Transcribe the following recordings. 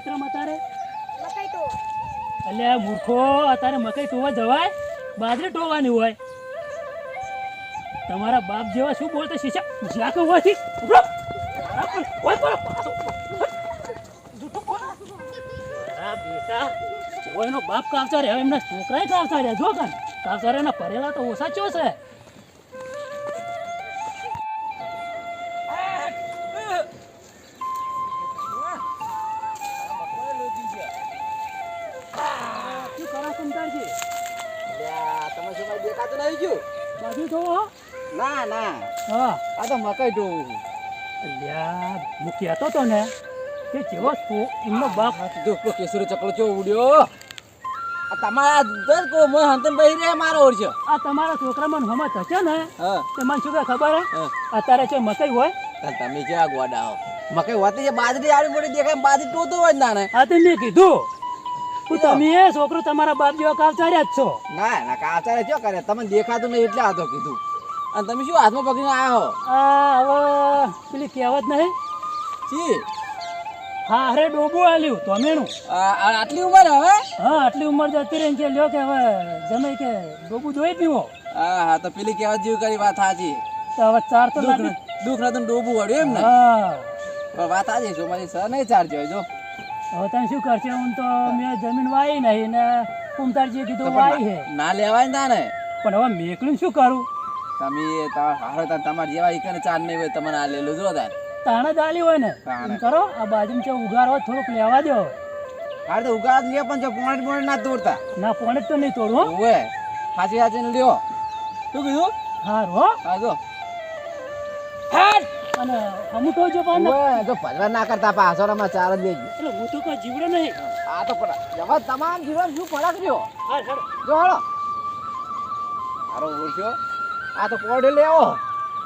કરવા ક્ષેત્રમાં એટલે મૂર્ખો અત્યારે મકાઈ ટોવા જવાય? બાજરી ટોવાની હોય. તમારા બાપ જેવા શું બોલતા શીશા જ્યાં કે ઓય બોલો, પાછો. જૂઠું બોલો. મારા બેટા જેવો બાપ કાવતા રહે એમના છોકરાએ કાવતા રહ્યા જો કાન એના ભરેલા તો ઓછા ચો છે. તો મકઈ ડોવું અલ્યા હું કહેતો તો ને કે જેવો એમનો બાપ દુઃખ કેસરી ચકલો ચો ઉડ્યો આ તમારા દસ કો મોય હંતન બહી રે મારો ઓર છે આ તમારા છોકરામાં હમત થશે ને તે મને શું કે ખબર હે અત્યારે છે મકઈ હોય તમે કેવા ગોડા મકાઈ હોતી છે બાજરી આવી મોટી દેખાય બાજરી ટોતો હોય જ ના ને આ તે મેં કીધું તમે એ છોકરો તમારા બાપ જેવા કાચાર્યા જ છો ના ના કાચાર્યા ક્યાં કરે તમને દેખાતું નહીં એટલે આ તો કીધું અને તમે શું હાથમાં પકડીને આવ્યા હો? આ હવે પેલી કહેવત નહીં? છી હા અરે ડોબો આલ્યું તમેનું આટલી ઉંમર હવે? હા આટલી ઉંમર જતી રહી છે લ્યો કે હવે જમે કે ડોબું જોઈ પીવો. હા હા તો પેલી કહેવત જેવી કરી વાત સાચી. તો હવે ચાર તો દુઃખ ના ન- નતું ડોબું વળ્યું એમ ને? હા. પણ વાત સાચી જો મારી સર નહીં ચાર જોઈ જો. હવે તમે શું કરશે? હું તો મેં જમીન વાઈ નહીં ને કુમતારજીએ કીધું વાઈ હે ના- ના લેવાય ને પણ હવે મેકલું શું કરું? તમે હારો તાર તમારા જેવા ઈકને ચાર નહીં હોય તમને આ લેલું જો તાર. તાણે જ આલી હોય ને. એમ કરો આ બાજુ છે ઉગારો હોય થોડુંક લેવા દો. હાર તો ઉગાડ લે પણ જો પોણે પોણે ના તોડતા. ના પોણે તો નહીં તોડો ઓએ હાચી હાચી ને લ્યો. શું કીધું? હા હો. હા જો. અને અમુક તો જો પણ જો ભજવા ના કરતા પાછળમાં ચાર જ લેજો એટલે હું તો કોઈ જીવડો નહીં. આ તો પડા જવા તમામ જીવન શું પડાક રહ્યો? હા સર જો હાલો. હારો ઓળખ્યો? આ તો કોડ લેવો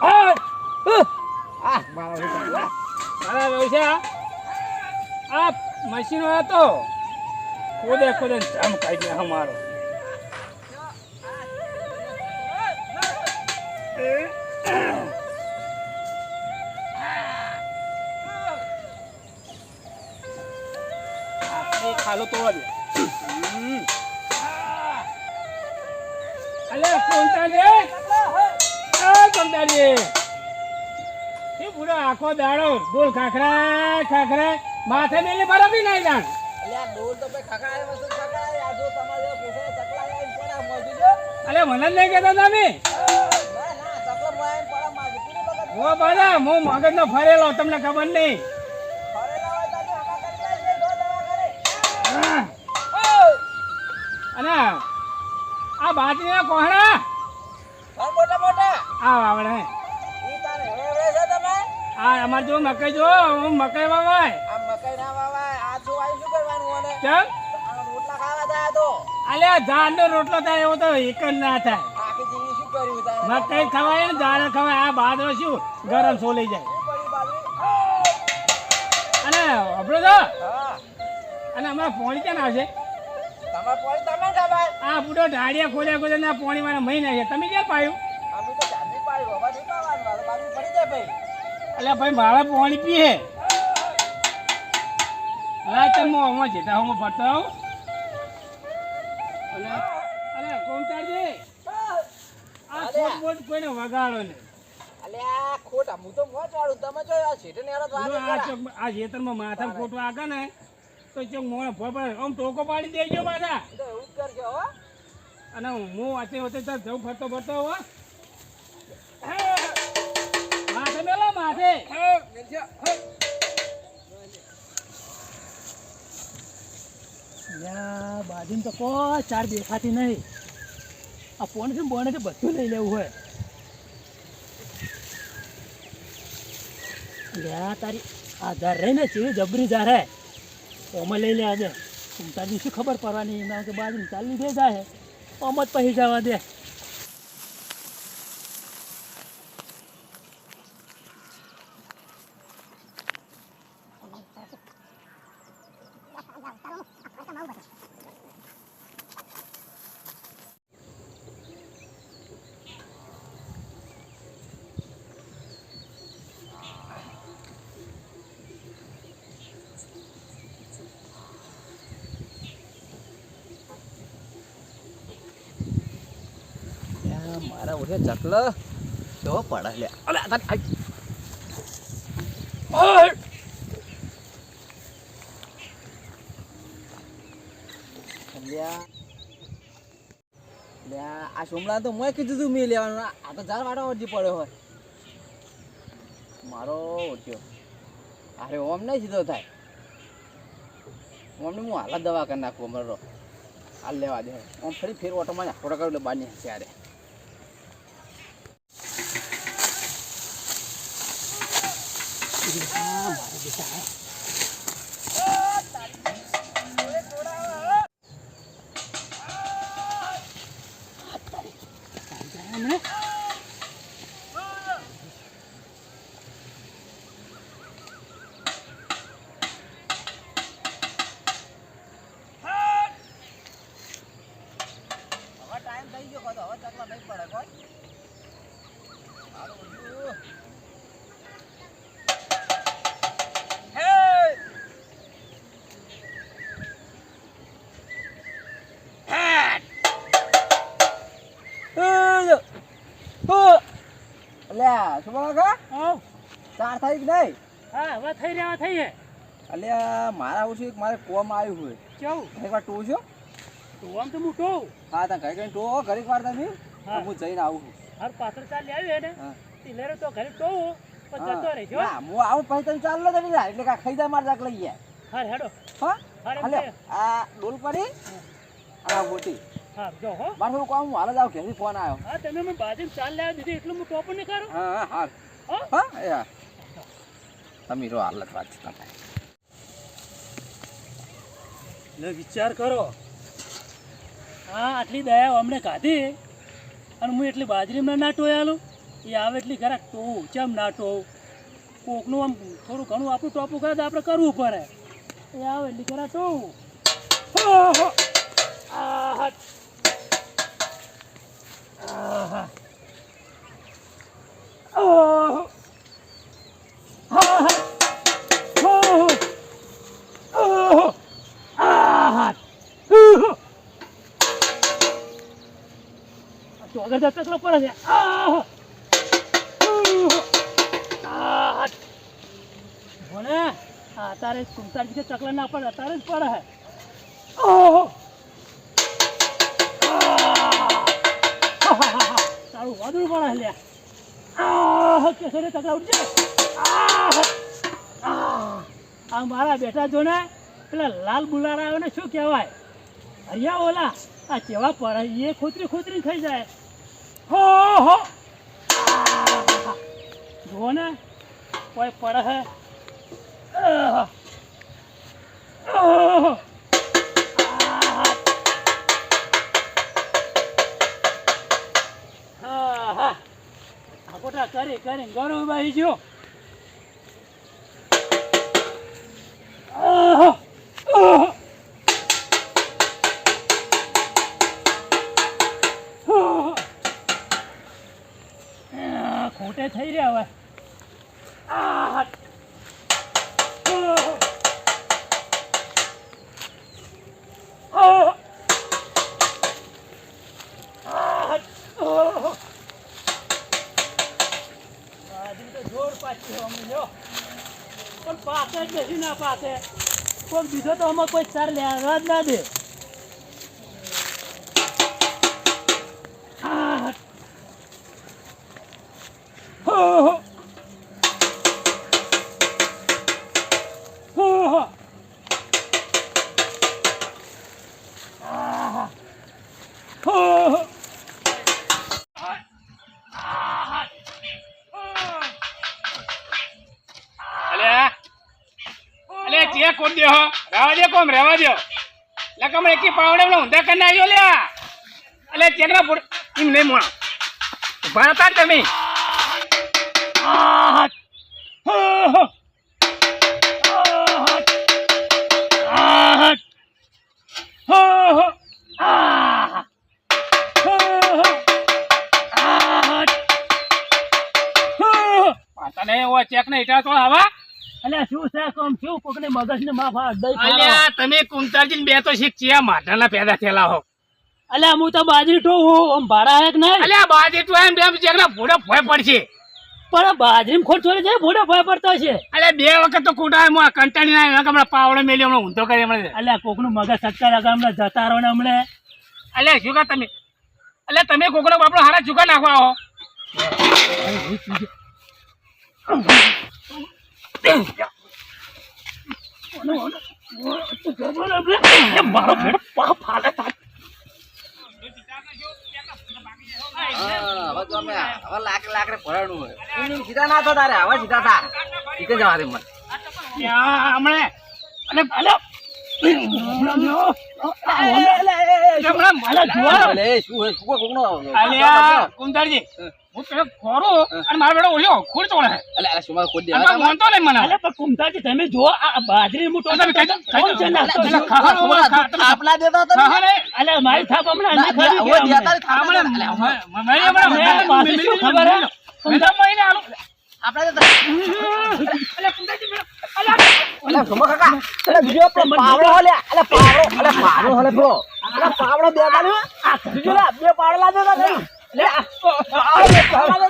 આ મારો. મારા છે. આ મશીનો હતો. ખોદે ખોદે જામ કાઢી ગયા અમારો. ખાલો હમ. અલે કોંતાજી એ કોંતાજી એ પૂરો આખો દાડો ખાખરા ખાખરા માથે મેલે બરાબર નહીં મને નહીં કહેતા તમે. ઓ બધા હું મગજનો ફરેલો તમને ખબર નહીં! અને આ બાજરીના કોહણા. આ વાવડે. હે આ અમાર જો મકાઈ જો હું મકાઈ વાવાય. આ મકાઈ ના વાવાય આ જો આઈ શું કરવાનું ઓને કેમ રોટલા ખાવા જાય તો અલ્યા ઝાડનો રોટલો થાય એવો તો એક જ ના થાય. આખી જિંદગી શું કર્યું તારે મકાઈ ખવાય ને ધાન ખવાય આ બાદરો શું? ગરમ સોલી જાય. અને આપણો તો અને અમારા પોણી ક્યાં આવશે તમારે પોણી તમે ખબર. આ બુડો ઢાળિયા ખોલ્યા ખોલ્યા ના પોણી મારા મહિના છે તમે ક્યાં પાયું? ભાઈ અલ્યા ભાઈ મારા પાણી પીએ. હા તમે આમાં જેતા હું ફરતો અને અરે કોમતારજી આ બોટ કોઈને વગાડો ને? અલ્યા ખોટા હું તો મોજ ચાડું તમે જો આ શેઠે તો આ આ ખેતરમાં માથા ખોટવા આગળ ને તો ચોક મોણે ફોપડે આમ ટોકો પાડી દેજો તો એવું કરજો હો. અને હું વાંચે વચ્ચે તો જવું ફરતો ફરતો હો. યા તો કો ચાર દેખાતી નહીં. આ પોણે છે બોને છે, બધું લઈ લેવું હોય. યા, તારી આધાર રહીને ચીવી જબરી જા હે ઓમાં લઈ લે આજે. તારી શું ખબર પડવાની? એના કે બાજુ ચાલી દે જાય ઓમ જ પછી જવા દે. ઉઠે ચકલ તો પડે લે અલે અલ્યા, આ સોમલા તો મેં કીધું તું મેં લેવાનું. આ તો ચાર વાટો વધી પડ્યો હોય. મારો ઓટ્યો અરે ઓમ નહીં સીધો થાય. ઓમને હું હાલત દવા કરી નાખું અમારો. હાલ લેવા દે. ઓમ ફરી ફેર ઓટોમાં આખો કરી એટલે બાની ત્યારે આ મારા બેટા હે. આ તારી. તારી જાય હમણે? હવે ટાઈમ થઈ ગયો તો હવે ચકલા નહીં પડે કોઈ હારું ઉઠ્યું. હે! હે! હો! અલ્યા શું બોલો કા આવ. ચાર તારીખ નહીં? હા હવે થઈ રહ્યા થઈ હે અલ્યા મારા આવું છે મારે કોમ આવ્યું હોય? કેવું? ઘડીક વાર ટો છો તું આમ તો મોટો હા તા ઘરે કઈ ટો ઘડીક વાર તમે હા. હું જઈને આવું છું. હાર પાછળ ચાલી હે ને હા. લેરો તો ઘરે જતો હું. આવું પછી તમે ચાલો તમે જા. એટલે કા ખાઈ જાય મારે જાક લઈ હાર હેડો. હા. આ ડોલ પડી? આ મોટી. હા જો હો. મારે કામ હું હાલ જ આવું ઘેરથી ફોન આવ્યો હા તમે મને બાજીમ ચાલ લાવી દીધી એટલું હું ટોપ નહીં કરું હા હા હા. યા હા તમે રો હાલ જ વાત છે તમે ને વિચાર કરો. હા આટલી દયા અમને કાઢી અને હું એટલી બાજરીમાં ના ટોયાલું એ આવે એટલી ખરા ટોવું ચમ ના ટોવું કોકનું આમ થોડું ઘણું આપણું ટોપું કરે તો આપણે કરવું પડે. એ આવે એટલી ખરા ટોવું! આ તો આગળ જતા એકલો પડે છે તારે સુમતાજી કે ચકલા ના પડે તારે જ પડે ઓહો! તારું વાદળું પડે લે આહ કેસરે ચકલા ઉઠજે આ મારા બેટા જો ને પેલા લાલ બુલારા આવે ને શું કહેવાય? હરિયા ઓલા, આ કેવા પર એ ખોતરી ખોતરી ખાઈ જાય. હો હો! જુઓ ને કોઈ પડે હે. કરી કરી ગરમ બાઈ પાછી છે અમને જો પણ પાસે જ નથી ના પાસે કોઈ બીજો તો અમે કોઈ સાર લેવા જ ના દે. દે રહેવા દે કોમ, રહેવા દે લે કમ એકી પાવડે ઊંધા કરીને આવ્યો લ્યા એટલે ચેકના પુર એમ નહીં મોણા ઊભા હતા તમે આહ! હો હો! આહ! હો હો! આહ! હો હો! આહ! હો હો! તને એવો ચેક ને ઇટા તો આવા અલ્યા શું છે કોમ? શું કોકને મગજને માફા અલ્યા તમે કુંતારજી બે તો શીખ ચિયા માટાના પેદા થયેલા હો. અલ્યા હું તો બાજરી ઠોઉં હું આમ ભાડા આયા નહીં? અલ્યા બાજરી એમ ભૂડો ભોય પડશે. પણ બાજરી ખોટ છોડી જાય ભૂડો ભય પડતો છે. અલ્યા બે વખત તો કુટા હું કંટાળી ના હમણાં પાવડો મેલી હમણાં ઊંધો કરી હમણાં અલ્યા કોકનું મગજ સક્કા આગળ હમણાં જતા રહો ને હમણે. અલ્યા શું તમે? અલ્યા તમે કોકનો બાપડો હારા ચૂકા નાખવા આવો. એ મારો લાખ લાખ રે ભરાણું સીધા ના થો તારે હવે સીધા થા સીધે જવા દે મને હું પેલો ખોરું અને મારો બેડો ઓલ્યો ખૂડ તોડે છે. અલે અલે સુમાર કોઈ અને દેવા પાછો નહીં મને અલ્યા પણ કુમતાજી તમે જુઓ આ આ બાજરી હું તમે કહી દો, કહી દો. છે નાખતો પેલા છું? ખા- સુમાર આપના દેતા હતા હા, ને? મારી થાપ હમણાં ના, અંદર ખરી દેતા. આ હતા, હમણાં અલે, મ- મ- મેં હમણાં- મેં માથે શું ખબર હે? મેં મહિને આલું. આપણા દેતા અલ્યા કુંતારજી પેલો- અલ્યા અલે સુમા કાકા અલે બીજો પાવડો હલે અલે પાવડો અલે પાવડો હલે પેલો અલે પાવડો દેતા ને બીજો બે પાવડો લા દેતા લે લે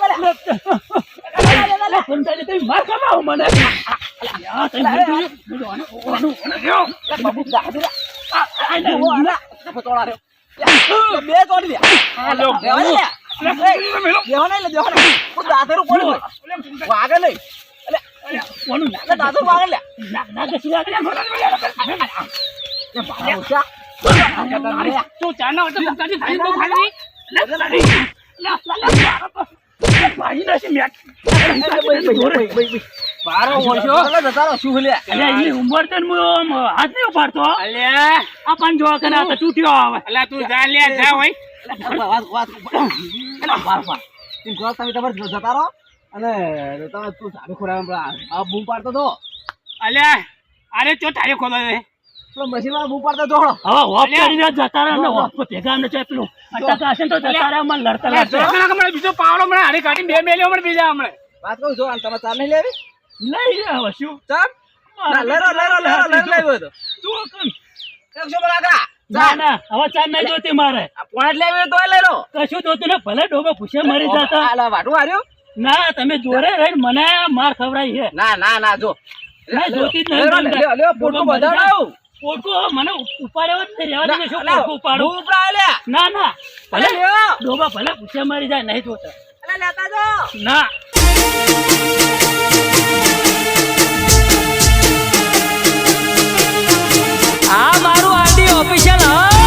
લે બે તોડી દે દેવા નહીં દેવા નહીં હું દાતરું પડી વાગે નહીં અલે દાતરું વાગે લે તું ચારના જતા રહો અને તમે તું સામે ખોરાક બૂમ પાડતો હતો અલ્યા, અરે ચો તારી ખોલો મશીનમાં બૂમ પાડતો હવે હોપ કરીને જતા રહે ને હોપ ભેગા ને છે પેલું અટકા હશે તો જતા રહે મને લડતા લડતા બીજો પાવડો હમણાં હારી કાઢીને બે મેલ્યો હમણાં બીજા હમણાં. વાત કહું છું તમે ચાર નહીં લેવી? લઈ રે હવે શું? ચાર ના લેરો લેરો લેરો લેરો લેવો તો. તું કોણ? એકસો બરાકા ના ના હવે ચાર નહીં જોતી મારે. આ પોઈન્ટ લેવી લેરો કશું જોતું ને ભલે ડોબો પૂછે મરી જતા. આલા વાટું હાર્યું ના તમે જોડે રહીને મને માર ખવડાવી છે. ના ના ના જો. ના, જોતી જ નહીં. ફોટો લે, ઓકો મને ઉપાડ્યો જ રહેવા દે શું ઓકો ઉપાડો. ઉપાડો ના ના. ભલે લેવો ડોબા ભલે પૂછે મારી જાય નહીં જોતા. અલે લેતા જો ના. આ મારું આરડી ઓફિશિયલ હા?